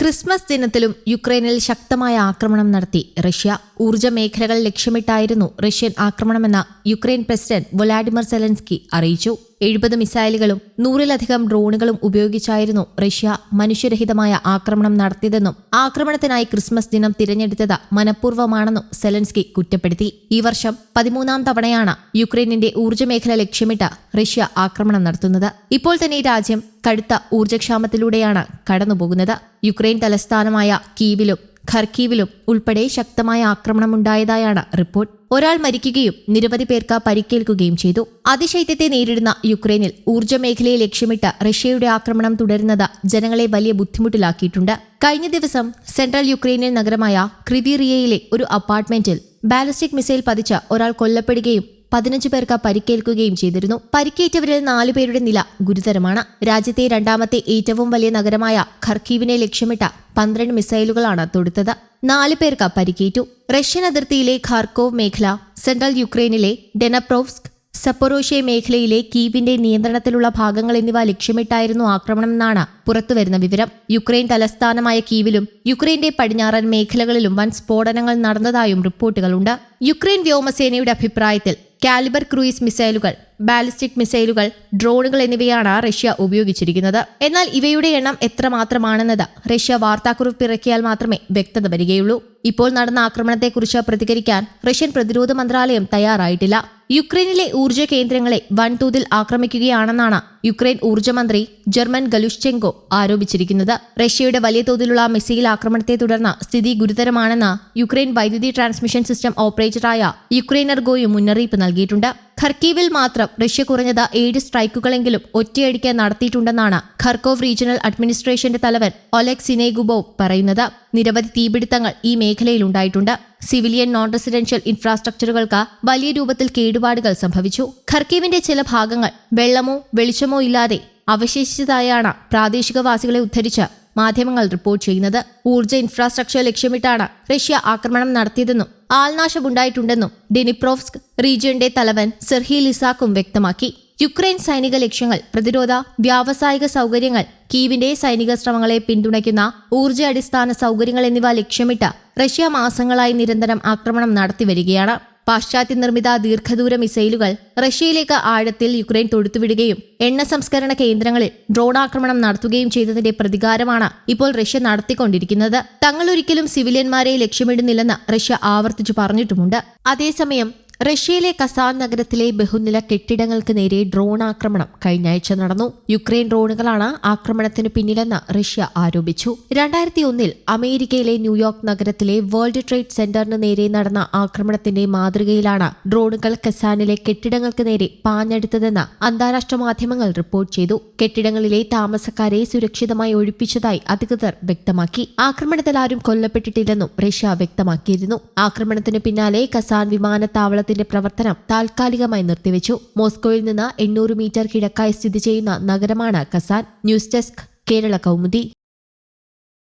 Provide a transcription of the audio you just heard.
Christmas ദിനത്തിലും യുക്രൈനിൽ ശക്തമായ ആക്രമണം നടത്തി. റഷ്യ ഊർജ മേഖലകൾ ലക്ഷ്യമിട്ടായിരുന്നു റഷ്യൻ ആക്രമണമെന്ന് യുക്രൈൻ പ്രസിഡന്റ് വൊലാഡിമിർ സെലൻസ്കി അറിയിച്ചു. എഴുപത് മിസൈലുകളും നൂറിലധികം ഡ്രോണുകളും ഉപയോഗിച്ചായിരുന്നു റഷ്യ മനുഷ്യരഹിതമായ ആക്രമണം നടത്തിയതെന്നും ആക്രമണത്തിനായി ക്രിസ്മസ് ദിനം തിരഞ്ഞെടുത്തത് മനഃപൂർവമാണെന്നും സെലൻസ്കി കുറ്റപ്പെടുത്തി. ഈ വർഷം പതിമൂന്നാം തവണയാണ് യുക്രൈനിന്റെ ഊർജമേഖല ലക്ഷ്യമിട്ട് റഷ്യ ആക്രമണം നടത്തുന്നത്. ഇപ്പോൾ തന്നെ രാജ്യം കടുത്ത ഊർജക്ഷാമത്തിലൂടെയാണ് കടന്നുപോകുന്നത്. യുക്രൈൻ തലസ്ഥാനമായ കീവിലും ഖർക്കീവിലും ഉൾപ്പെടെ ശക്തമായ ആക്രമണമുണ്ടായതായാണ് റിപ്പോർട്ട്. ഒരാൾ മരിക്കുകയും നിരവധി പേർക്ക് പരിക്കേൽക്കുകയും ചെയ്തു. അതിശൈത്യത്തെ നേരിടുന്ന യുക്രൈനിൽ ഊർജ മേഖലയെ ലക്ഷ്യമിട്ട് റഷ്യയുടെ ആക്രമണം തുടരുന്നത് ജനങ്ങളെ വലിയ ബുദ്ധിമുട്ടിലാക്കിയിട്ടുണ്ട്. കഴിഞ്ഞ ദിവസം സെൻട്രൽ യുക്രൈനിയൻ നഗരമായ ക്രിവിറിയയിലെ ഒരു അപ്പാർട്ട്മെന്റിൽ ബാലിസ്റ്റിക് മിസൈൽ പതിച്ച് ഒരാൾ കൊല്ലപ്പെടുകയും പതിനഞ്ച് പേർക്ക് പരിക്കേൽക്കുകയും ചെയ്തിരുന്നു. പരിക്കേറ്റവരിൽ നാലുപേരുടെ നില ഗുരുതരമാണ്. രാജ്യത്തെ രണ്ടാമത്തെ ഏറ്റവും വലിയ നഗരമായ ഖർക്കീവിനെ ലക്ഷ്യമിട്ട പന്ത്രണ്ട് മിസൈലുകളാണ് തൊടുത്തത്. നാല് പേർക്ക് പരിക്കേറ്റു. റഷ്യൻ അതിർത്തിയിലെ ഖാർക്കോവ് മേഖല സെൻട്രൽ യുക്രൈനിലെ ഡെനപ്രോവ്സ്ക് സപ്പൊറോഷ്യ മേഖലയിലെ കീവിന്റെ നിയന്ത്രണത്തിലുള്ള ഭാഗങ്ങൾ എന്നിവ ലക്ഷ്യമിട്ടായിരുന്നു ആക്രമണം എന്നാണ് പുറത്തുവരുന്ന വിവരം. യുക്രൈൻ തലസ്ഥാനമായ കീവിലും യുക്രൈന്റെ പടിഞ്ഞാറൻ മേഖലകളിലും വൻ സ്ഫോടനങ്ങൾ നടന്നതായും റിപ്പോർട്ടുകളുണ്ട്. യുക്രൈൻ വ്യോമസേനയുടെ അഭിപ്രായത്തിൽ കാലിബർ ക്രൂയിസ് മിസൈലുകൾ ബാലിസ്റ്റിക് മിസൈലുകൾ ഡ്രോണുകൾ എന്നിവയാണ് റഷ്യ ഉപയോഗിച്ചിരിക്കുന്നത്. എന്നാൽ ഇവയുടെ എണ്ണം എത്രമാത്രമാണെന്നത് റഷ്യ വാർത്താക്കുറിപ്പ് ഇറക്കിയാൽ മാത്രമേ വ്യക്തത വരികയുള്ളൂ. ഇപ്പോൾ നടന്ന ആക്രമണത്തെക്കുറിച്ച് പ്രതികരിക്കാൻ റഷ്യൻ പ്രതിരോധ മന്ത്രാലയം തയ്യാറായിട്ടില്ല. യുക്രൈനിലെ ഊർജ കേന്ദ്രങ്ങളെ വൻതോതിൽ ആക്രമിക്കുകയാണെന്നാണ് യുക്രൈൻ ഊർജമന്ത്രി ജർമ്മൻ ഗലുഷ്ചെങ്കോ ആരോപിച്ചിരിക്കുന്നത്. റഷ്യയുടെ വലിയ തോതിലുള്ള മിസൈൽ ആക്രമണത്തെ തുടർന്ന് സ്ഥിതി ഗുരുതരമാണെന്ന് യുക്രൈൻ വൈദ്യുതി ട്രാൻസ്മിഷൻ സിസ്റ്റം ഓപ്പറേറ്ററായ യുക്രൈനർഗോയും മുന്നറിയിപ്പ് നൽകിയിട്ടുണ്ട്. ഖർക്കീവിൽ മാത്രം റഷ്യ കുറഞ്ഞത് ഏഴ് സ്ട്രൈക്കുകളെങ്കിലും ഒറ്റയടിക്ക് നടത്തിയിട്ടുണ്ടെന്നാണ് ഖർക്കോവ് റീജിയണൽ അഡ്മിനിസ്ട്രേഷന്റെ തലവൻ ഒലെക് സിനേഗുബോവ് പറയുന്നത്. നിരവധി തീപിടുത്തങ്ങൾ ഈ മേഖലയിലുണ്ടായിട്ടുണ്ട് സിവിലിയൻ നോൺ റെസിഡൻഷ്യൽ ഇൻഫ്രാസ്ട്രക്ചറുകൾക്ക് വലിയ രൂപത്തിൽ കേടുപാടുകൾ സംഭവിച്ചു. ഖർക്കീവിന്റെ ചില ഭാഗങ്ങൾ വെള്ളമോ വെളിച്ചമോ ഇല്ലാതെ അവശേഷിച്ചതായാണ് പ്രാദേശികവാസികളെ ഉദ്ധരിച്ച് മാധ്യമങ്ങൾ റിപ്പോർട്ട് ചെയ്യുന്നത്. ഊർജ ഇൻഫ്രാസ്ട്രക്ചർ ലക്ഷ്യമിട്ടാണ് റഷ്യ ആക്രമണം നടത്തിയതെന്നും ആൾനാശമുണ്ടായിട്ടുണ്ടെന്നും ഡെനിപ്രോവ്സ്ക് റീജിയന്റെ തലവൻ സെർഹി ലിസാക്കും വ്യക്തമാക്കി. യുക്രൈൻ സൈനിക ലക്ഷ്യങ്ങൾ പ്രതിരോധ വ്യാവസായിക സൗകര്യങ്ങൾ കീവിന്റെ സൈനിക ശ്രമങ്ങളെ പിന്തുണയ്ക്കുന്ന ഊർജ അടിസ്ഥാന സൗകര്യങ്ങൾ എന്നിവ ലക്ഷ്യമിട്ട് റഷ്യ മാസങ്ങളായി നിരന്തരം ആക്രമണം നടത്തിവരികയാണ് പാശ്ചാത്യ നിർമ്മിത ദീർഘദൂര മിസൈലുകൾ റഷ്യയിലേക്ക് ആഴത്തിൽ യുക്രൈൻ തൊടുത്തുവിടുകയും എണ്ണ സംസ്കരണ കേന്ദ്രങ്ങളിൽ ഡ്രോൺ ആക്രമണം നടത്തുകയും ചെയ്തതിന്റെ പ്രതികാരമാണ് ഇപ്പോൾ റഷ്യ നടത്തിക്കൊണ്ടിരിക്കുന്നത്. തങ്ങൾ ഒരിക്കലും സിവിലിയന്മാരെ ലക്ഷ്യമിടുന്നില്ലെന്ന് റഷ്യ ആവർത്തിച്ചു പറഞ്ഞിട്ടുമുണ്ട്. അതേസമയം റഷ്യയിലെ കസാൻ നഗരത്തിലെ ബഹുനില കെട്ടിടങ്ങൾക്ക് നേരെ ഡ്രോൺ ആക്രമണം. കഴിഞ്ഞയാഴ്ച നടന്നു. യുക്രൈൻ ഡ്രോണുകളാണ് ആക്രമണത്തിന് പിന്നിലെന്ന് റഷ്യ ആരോപിച്ചു. രണ്ടായിരത്തി ഒന്നിൽ അമേരിക്കയിലെ ന്യൂയോർക്ക് നഗരത്തിലെ വേൾഡ് ട്രേഡ് സെന്ററിന് നേരെ നടന്ന ആക്രമണത്തിന്റെ മാതൃകയിലാണ് ഡ്രോണുകൾ കസാനിലെ കെട്ടിടങ്ങൾക്ക് നേരെ പാഞ്ഞെടുത്തതെന്ന് അന്താരാഷ്ട്ര മാധ്യമങ്ങൾ റിപ്പോർട്ട് ചെയ്തു. കെട്ടിടങ്ങളിലെ താമസക്കാരെ സുരക്ഷിതമായി ഒഴിപ്പിച്ചതായി അധികൃതർ വ്യക്തമാക്കി. ആക്രമണത്തിൽ ആരും കൊല്ലപ്പെട്ടിട്ടില്ലെന്നും റഷ്യ വ്യക്തമാക്കിയിരുന്നു. ആക്രമണത്തിന് പിന്നാലെ കസാൻ വിമാനത്താവളത്തിന്റെ പ്രവർത്തനം താൽക്കാലികമായി നിർത്തിവെച്ചു. മോസ്കോയിൽ നിന്ന് എണ്ണൂറ് മീറ്റർ കിഴക്കായി സ്ഥിതി ചെയ്യുന്ന നഗരമാണ് Kazan. News desk Kerala Kaumudi.